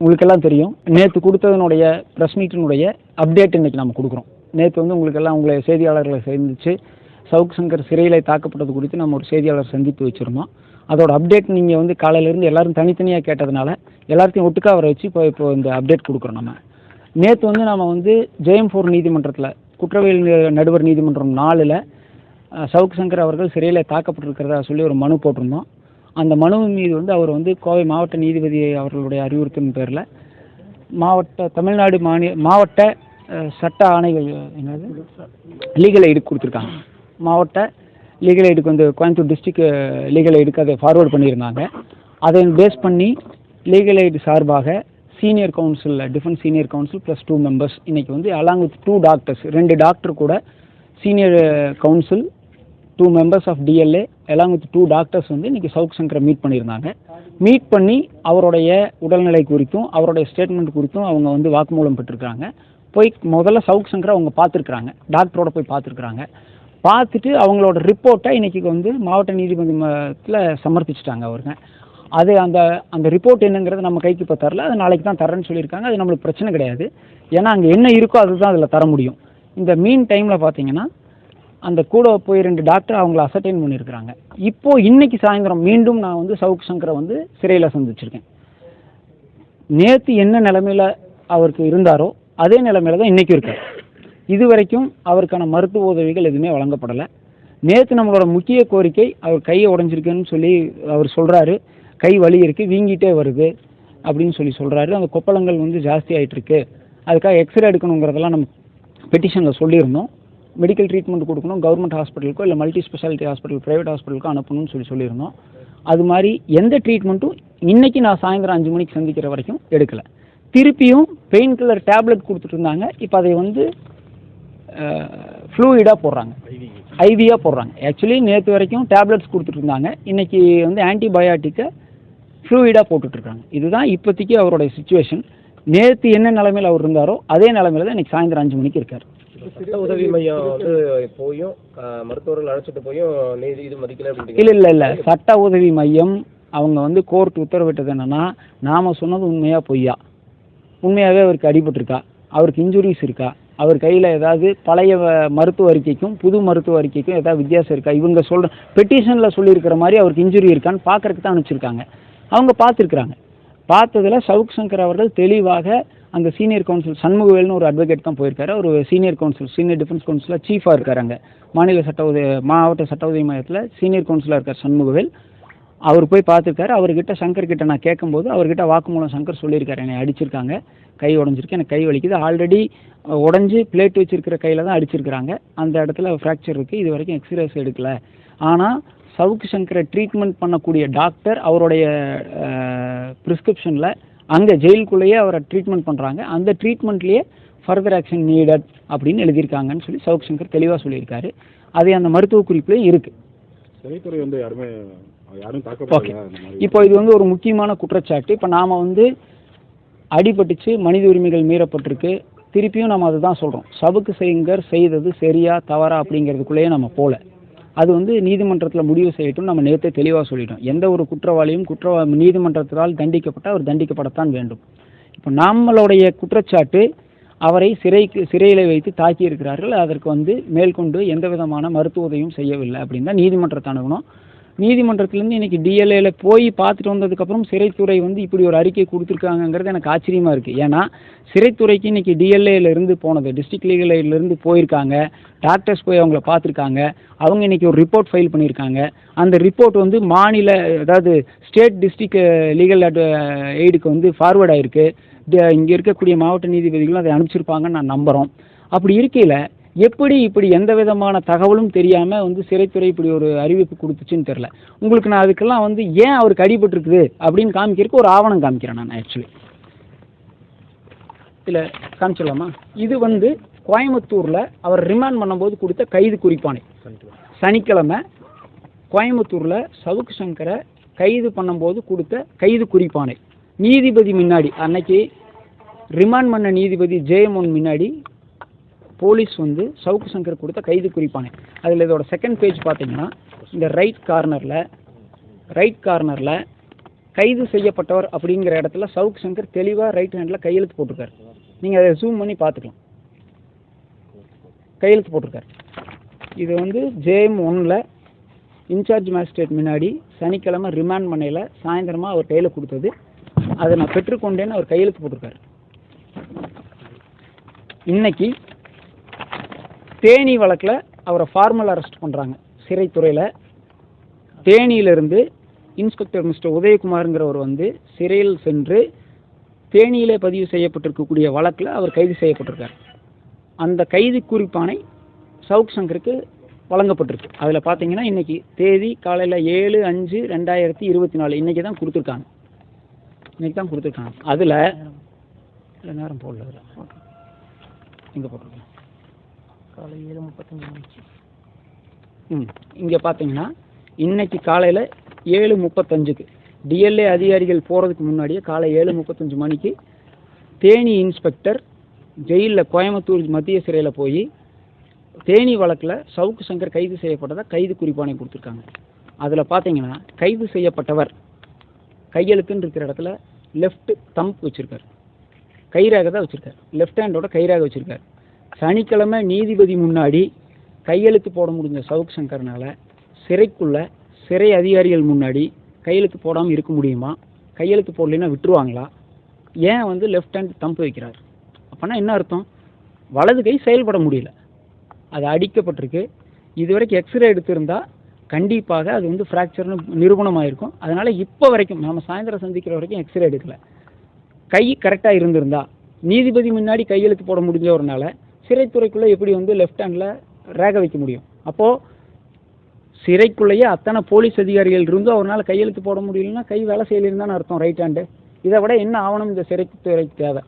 உங்களுக்கெல்லாம் தெரியும். நேற்று கொடுத்ததனுடைய ப்ரெஸ் மீட்டினுடைய அப்டேட் இன்னைக்கு நம்ம கொடுக்குறோம். நேற்று வந்து உங்களுக்கெல்லாம் உங்களை செய்தியாளர்களை சந்திச்சு சவுக் சங்கர் சிறையில் தாக்கப்பட்டது குறித்து நம்ம ஒரு செய்தியாளர் சந்திப்பு வச்சுருந்தோம். அதோட அப்டேட் நீங்கள் வந்து காலையிலேருந்து எல்லாரும் தனித்தனியாக கேட்டதுனால எல்லாத்தையும் ஒட்டுக்கா வர வச்சு இப்போ இப்போ இந்த அப்டேட் கொடுக்குறோம் நம்ம. நேற்று வந்து நம்ம வந்து ஜெயம் ஃபோர் நீதிமன்றத்தில் குற்றவியல் நடுவர் நீதிமன்றம் நாலில் சவுக் சங்கர் அவர்கள் சிறையில் தாக்கப்பட்டிருக்கிறதா சொல்லி ஒரு மனு போட்டிருந்தோம். அந்த மனுவின் மீது வந்து அவர் வந்து கோவை மாவட்ட நீதிபதி அவர்களுடைய அறிவுறுத்தின் பேரில் மாவட்ட தமிழ்நாடு மாநில மாவட்ட சட்ட ஆணைகள் என்னது? லீகல் எய்டு கொடுத்துருக்காங்க. மாவட்ட லீகல் எய்டுக்கு வந்து கோயம்புத்தூர் டிஸ்ட்ரிக்ட் லீகல் எய்டுக்கு அதை ஃபார்வேர்ட் பண்ணியிருந்தாங்க. அதை பேஸ் பண்ணி லீகல் எய்டு சார்பாக சீனியர் கவுன்சிலில் defence senior counsel plus two members இன்னைக்கு வந்து அலாங் வித் டூ டாக்டர்ஸ் ரெண்டு டாக்டர் கூட senior counsel two members of DLA எல்லாம் வித் டூ டாக்டர்ஸ் வந்து இன்னைக்கு சவுக் சங்கரை மீட் பண்ணியிருந்தாங்க. மீட் பண்ணி அவருடைய உடல்நிலை குறித்தும் அவருடைய ஸ்டேட்மெண்ட் குறித்தும் அவங்க வந்து வாக்குமூலம் பெற்றிருக்காங்க போய் முதல்ல சவுக் சங்கரை அவங்க பார்த்துருக்குறாங்க. டாக்டரோட போய் பார்த்துருக்குறாங்க. பார்த்துட்டு அவங்களோட ரிப்போர்ட்டை இன்றைக்கி வந்து மாவட்ட நீதிமன்றத்தில் சமர்ப்பிச்சிட்டாங்க அவருங்க. அது அந்த அந்த ரிப்போர்ட் என்னங்கிறது நம்ம கைக்கு இப்போ தரல. அது நாளைக்கு தான் தரேன்னு சொல்லியிருக்காங்க. அது நம்மளுக்கு பிரச்சனை கிடையாது. ஏன்னா அங்கே என்ன இருக்கோ அதுதான் அதில் தர முடியும். இந்த மீன் டைமில் பார்த்தீங்கன்னா அந்த கூட போய் ரெண்டு டாக்டர் அவங்கள அசர்டைன் பண்ணியிருக்கிறாங்க. இப்போ இன்னைக்கு சாயந்தரம் மீண்டும் நான் வந்து சவுக் சங்கரை வந்து சிறையில் சந்திச்சிருக்கேன் நேற்று என்ன நிலமையில் அவருக்கு இருந்தாரோ அதே நிலமையில தான் இன்றைக்கும் இருக்கார். இது வரைக்கும் அவருக்கான மருத்துவ உதவிகள் எதுவுமே வழங்கப்படலை. நேற்று நம்மளோட முக்கிய கோரிக்கை அவர் கையை உடஞ்சிருக்குன்னு சொல்லி அவர் சொல்கிறாரு கை வலி இருக்குது வீங்கிட்டே வருது அப்படின்னு சொல்லி சொல்கிறாரு அந்த கொப்பளங்கள் வந்து ஜாஸ்தி ஆயிட்டு இருக்கு. அதுக்காக எக்ஸ்ரே எடுக்கணுங்கிறதெல்லாம் நம்ம பெட்டிஷனில் சொல்லியிருந்தோம். மெடிக்கல் ட்ரீட்மெண்ட் கொடுக்கணும் கவர்மெண்ட் ஹாஸ்பிட்டலுக்கோ இல்லை மல்டி ஸ்பெஷாலிட்டி ஹாஸ்பிட்டல் ப்ரைவேட் ஹாஸ்பிட்டலுக்கோ அனுப்பணும்னு சொல்லி சொல்லியிருந்தோம். அது மாதிரி எந்த ட்ரீட்மெண்ட்டும் இன்றைக்கி நான் சாயந்தரம் அஞ்சு மணிக்கு சந்திக்கிற வரைக்கும் எடுக்கலை. திருப்பியும் பெயின் கில்லர் டேப்லெட் கொடுத்துட்டு இருந்தாங்க. இப்போ அதை வந்து ஃப்ளூயிடாக போடுறாங்க. ஐவியாக போடுறாங்க. ஆக்சுவலி நேற்று வரைக்கும் டேப்லெட்ஸ் கொடுத்துட்டு இருந்தாங்க. இன்றைக்கி வந்து ஆன்டிபயாட்டிக்கை ஃப்ளூயிடாக போட்டுட்ருக்காங்க இதுதான் இப்போதைக்கு அவருடைய சுச்சுவேஷன் நேற்று என்ன நிலைமையில் அவர் இருந்தாரோ அதே நிலைமையில தான் இன்னைக்கு சாயந்தரம் அஞ்சு மணிக்கு இருக்கார். சட்ட உதவி மையம் வந்து போயும் மருத்துவர்கள் அழைச்சிட்டு போயும் நீதி இது மதிக்கல இல்லை இல்லை இல்லை. சட்ட உதவி மையம் அவங்க வந்து கோர்ட் உத்தரவிட்டது என்னன்னா நாம சொன்னது உண்மையா பொய்யா? உண்மையாகவே அவருக்கு அடிபட்டிருக்கா? அவருக்கு இன்ஜுரிஸ் இருக்கா? அவர் கையில் ஏதாவது பழைய மருத்துவ அறிக்கைக்கும் புது மருத்துவ அறிக்கைக்கும் ஏதாவது வித்தியாசம் இருக்கா? இவங்க சொல்ற பெட்டிஷனில் சொல்லியிருக்கிற மாதிரி அவருக்கு இன்ஜுரி இருக்கான்னு பார்க்கறதுக்கு தான் அனுப்பிச்சிருக்காங்க. அவங்க பார்த்துருக்குறாங்க பார்த்ததில் சவுக் சங்கர் அவர்கள் தெளிவாக அந்த சீனியர் கவுன்சில் சண்முகவேல்னு ஒரு அட்வொகேட் தான் போயிருக்காரு. ஒரு சீனியர் கவுன்சில் சீனியர் டிஃபென்ஸ் கவுன்சிலாக சீஃபாக இருக்கார் அங்கே. மாநில சட்ட உதவி மாவட்ட சட்ட உதவி மையத்தில் சீனியர் கவுன்சிலாக இருக்கார் சண்முகவேல். அவர் போய் பார்த்துருக்காரு. அவர்கிட்ட சங்கர் கிட்ட நான் கேட்கும்போது அவர்கிட்ட வாக்குமூலம் சங்கர் சொல்லியிருக்காரு. என்னை அடிச்சிருக்காங்க. கை உடஞ்சிருக்கு. எனக்கு கை வலிக்குது. ஆல்ரெடி உடஞ்சி பிளேட் வச்சிருக்கிற கையில் தான் அடிச்சிருக்கிறாங்க. அந்த இடத்துல ஃப்ராக்சர் இருக்குது இது வரைக்கும் எக்ஸ்ரேஸ் எடுக்கல. ஆனால் சவுக்கு சங்கரை ட்ரீட்மெண்ட் பண்ணக்கூடிய டாக்டர் அவருடைய ப்ரிஸ்கிரிப்ஷனில் அங்கே ஜெயிலுக்குள்ளேயே அவரை ட்ரீட்மெண்ட் பண்ணுறாங்க அந்த ட்ரீட்மெண்ட்லேயே ஃபர்தர் ஆக்ஷன் நீடட் அப்படின்னு எழுதியிருக்காங்கன்னு சொல்லி சவுக் சங்கர் தெளிவாக சொல்லியிருக்காரு. அது அந்த மருத்துவ குறிப்புலையும் இருக்குது சிறைத்துறை வந்து யாருமே ஓகே இப்போ இது வந்து ஒரு முக்கியமான குற்றச்சாட்டு. இப்போ நாம் வந்து அடிபட்டுச்சு மனித உரிமைகள் மீறப்பட்டிருக்கு. திருப்பியும் நம்ம அதுதான் சொல்கிறோம் சவுக்கு செய்யுங்கர் செய்தது சரியா தவறா அப்படிங்கிறதுக்குள்ளேயே நம்ம போகல அது வந்து நீதிமன்றத்தில் முடிவு செய்யட்டும். நம்ம நேற்றே தெளிவாக சொல்லிட்டோம். எந்த ஒரு குற்றவாளியும் குற்றவா நீதிமன்றத்தால் தண்டிக்கப்பட்டால் அவர் தண்டிக்கப்படத்தான் வேண்டும். இப்போ நம்மளுடைய குற்றச்சாட்டு அவரை சிறைக்கு சிறையில் வைத்து தாக்கி இருக்கிறார்கள் அதற்கு வந்து மேற்கொண்டு எந்த விதமான மருத்துவ உதவியும் செய்யவில்லை அப்படின்னு தான் நீதிமன்றத்தை அணுகணும். நீதிமன்றத்திலேருந்து இன்னைக்கு டிஎல்ஏல போய் பார்த்துட்டு வந்ததுக்கப்புறம் சிறைத்துறை வந்து இப்படி ஒரு அறிக்கை கொடுத்துருக்காங்கங்கிறது எனக்கு ஆச்சரியமாக இருக்குது ஏன்னா சிறைத்துறைக்கு இன்னைக்கு டிஎல்ஏல இருந்து போனது டிஸ்ட்ரிக்ட் லீகல் இருந்து போயிருக்காங்க டாக்டர்ஸ் போய் அவங்கள பார்த்துருக்காங்க அவங்க இன்னைக்கு ஒரு ரிப்போர்ட் ஃபைல் பண்ணியிருக்காங்க. அந்த ரிப்போர்ட் வந்து மாநில அதாவது ஸ்டேட் டிஸ்ட்ரிக்ட் லீகல் எய்டுக்கு வந்து ஃபார்வேர்ட் ஆயிருக்கு. இங்கே இருக்கக்கூடிய மாவட்ட நீதிபதிகளும் அதை அனுப்பிச்சிருப்பாங்கன்னு நான் நம்புகிறோம் அப்படி இருக்கையில் எப்படி இப்படி எந்த விதமான தகவலும் தெரியாமல் வந்து சிறைத்துறை இப்படி ஒரு அறிவிப்பு கொடுத்துச்சுன்னு தெரில உங்களுக்கு நான் அதுக்கெல்லாம் வந்து ஏன் அவருக்கு அடிபட்டுருக்குது அப்படின்னு காமிக்கிறதுக்கு ஒரு ஆவணம் காமிக்கிறேன் நான் ஆக்சுவலி இல்லை காமிச்சிடலாமா? இது வந்து கோயம்புத்தூரில் அவர் ரிமாண்ட் பண்ணும்போது கொடுத்த கைது குறிப்பானை சனிக்கிழமை கோயம்புத்தூரில் சவுக்கு சங்கரை கைது பண்ணும்போது கொடுத்த கைது குறிப்பானை நீதிபதி முன்னாடி அன்னைக்கு ரிமாண்ட் பண்ண நீதிபதி ஜெயமோன் முன்னாடி போலீஸ் வந்து சவுக்கு சங்கர் கொடுத்த கைது குறிப்பானே. அதில் இதோட செகண்ட் பேஜ் பார்த்தீங்கன்னா இந்த ரைட் கார்னரில் ரைட் கார்னரில் கைது செய்யப்பட்டவர் அப்படிங்கிற இடத்துல சவுக் சங்கர் தெளிவாக ரைட் ஹேண்டில் கையெழுத்து போட்டிருக்காரு. நீங்கள் அதை ஜூம் பண்ணி பார்த்துக்கலாம். கையெழுத்து போட்டிருக்காரு. இது வந்து ஜேஎம் ஒன்னில் இன்சார்ஜ் மேஜிஸ்ட்ரேட் முன்னாடி சனிக்கிழமை ரிமாண்ட் பண்ணையில் சாயந்தரமாக அவர் கையில் கொடுத்தது. அதை நான் பெற்றுக்கொண்டேன்னு அவர் கையெழுத்து போட்டிருக்காரு. இன்னைக்கு தேனி வழக்கில் அவரை ஃபார்மல் அரெஸ்ட் பண்ணுறாங்க சிறைத்துறையில் தேனியிலிருந்து இன்ஸ்பெக்டர் மிஸ்டர் உதயகுமாருங்கிறவர் வந்து சிறையில் சென்று தேனியிலே பதிவு செய்யப்பட்டிருக்கக்கூடிய வழக்கில் அவர் கைது செய்யப்பட்டிருக்கார். அந்த கைது குறிப்பானை சவுக் சங்கருக்கு வழங்கப்பட்டிருக்கு. அதில் பார்த்தீங்கன்னா இன்னைக்கு தேதி காலையில் ஏழு அஞ்சு ரெண்டாயிரத்தி இருபத்தி நாலு இன்னைக்கு தான் கொடுத்துருக்காங்க. இன்னைக்கு தான் கொடுத்துருக்காங்க. அதில் நேரம். போடல இங்கே போட்டிருக்கேன் காலை ஏழு முப்பத்தஞ்சு மணிக்கு. ம். இங்கே பார்த்தீங்கன்னா இன்னைக்கு காலையில் ஏழு முப்பத்தஞ்சுக்கு. டிஎல்ஏ அதிகாரிகள் போகிறதுக்கு முன்னாடியே காலை ஏழு முப்பத்தஞ்சு மணிக்கு தேனி இன்ஸ்பெக்டர் ஜெயிலில் கோயம்புத்தூர் மத்திய சிறையில் போய் தேனி வழக்கில் சவுக்கு சங்கர் கைது செய்யப்பட்டதாக கைது குறிப்பானை கொடுத்துருக்காங்க. அதில் பார்த்தீங்கன்னா கைது செய்யப்பட்டவர் கையெழுத்துன்னு இருக்கிற இடத்துல லெஃப்ட் தம்ப் வச்சுருக்கார். கைராக தான் வச்சுருக்கார். லெஃப்ட் ஹேண்டோட கைராக வச்சுருக்கார். சனிக்கிழமை நீதிபதி முன்னாடி கையெழுத்து போட முடிஞ்ச சவுக் சங்கர்னால் சிறைக்குள்ள சிறை அதிகாரிகள் முன்னாடி கையெழுத்து போடாமல் இருக்க முடியுமா? கையெழுத்து போடலைன்னா விட்டுருவாங்களா? ஏன் வந்து லெஃப்ட் ஹேண்ட் தம்பு வைக்கிறார்? அப்போனா என்ன அர்த்தம்? வலது கை செயல்பட முடியல. அது அடிக்கப்பட்டிருக்கு. இதுவரைக்கும் எக்ஸ்ரே எடுத்திருந்தால் கண்டிப்பாக அது வந்து ஃப்ராக்சர்னு நிரூபணமாயிருக்கும். அதனால் இப்போ வரைக்கும் நம்ம சாயந்தரம் சந்திக்கிற வரைக்கும் எக்ஸ்ரே எடுக்கல. கை கரெக்டாக இருந்திருந்தா நீதிபதி முன்னாடி கையெழுத்து போட முடிஞ்சவரனால சிறைத்துறைக்குள்ளே எப்படி வந்து லெஃப்ட் ஹேண்டில் ரேக வைக்க முடியும்? அப்போது சிறைக்குள்ளேயே அத்தனை போலீஸ் அதிகாரிகள் இருந்தும் அவரால் கையெழுத்து போட முடியலன்னா கை வேலை செய்யலைன்னு தானே அர்த்தம் ரைட் ஹேண்டு இதை விட என்ன ஆவணம் இந்த சிறைத்துறைக்கு தேவை?